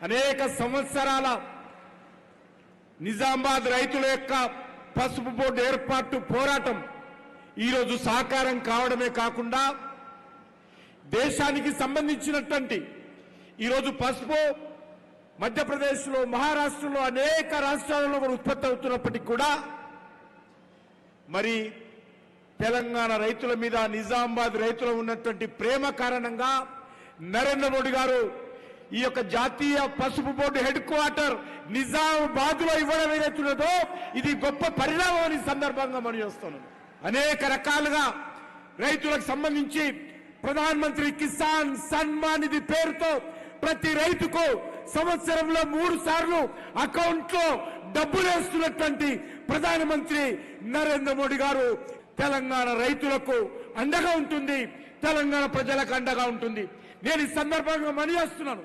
అనేక సంవత్సరాల నిజామాబాద్ రైతుల యొక్క పసుపు బోర్డు ఏర్పాటు పోరాటం ఈరోజు సాకారం కావడమే కాకుండా దేశానికి సంబంధించినటువంటి ఈరోజు పసుపు మధ్యప్రదేశ్లో మహారాష్ట్రలో అనేక రాష్ట్రాలలో కూడా ఉత్పత్తి అవుతున్నప్పటికీ కూడా మరి తెలంగాణ రైతుల మీద నిజామాబాద్ రైతుల ఉన్నటువంటి ప్రేమ కారణంగా నరేంద్ర మోడీ గారు ఈ యొక్క జాతీయ పసుపు బోర్డు హెడ్ క్వార్టర్ నిజామాబాద్లో ఇవ్వడం ఏదైతున్నదో ఇది గొప్ప పరిణామం అని సందర్భంగా మనం చేస్తున్నాం. అనేక రకాలుగా రైతులకు సంబంధించి ప్రధాన మంత్రి కిసాన్ సన్మాన్ నిధి పేరుతో ప్రతి రైతుకు సంవత్సరంలో మూడు సార్లు అకౌంట్లో డబ్బులు వేస్తున్నటువంటి ప్రధానమంత్రి నరేంద్ర మోడీ గారు తెలంగాణ రైతులకు అండగా ఉంటుంది. తెలంగాణ ప్రజలకు అండగా ఉంటుంది. నేను ఈ సందర్భంగా మని చేస్తున్నాను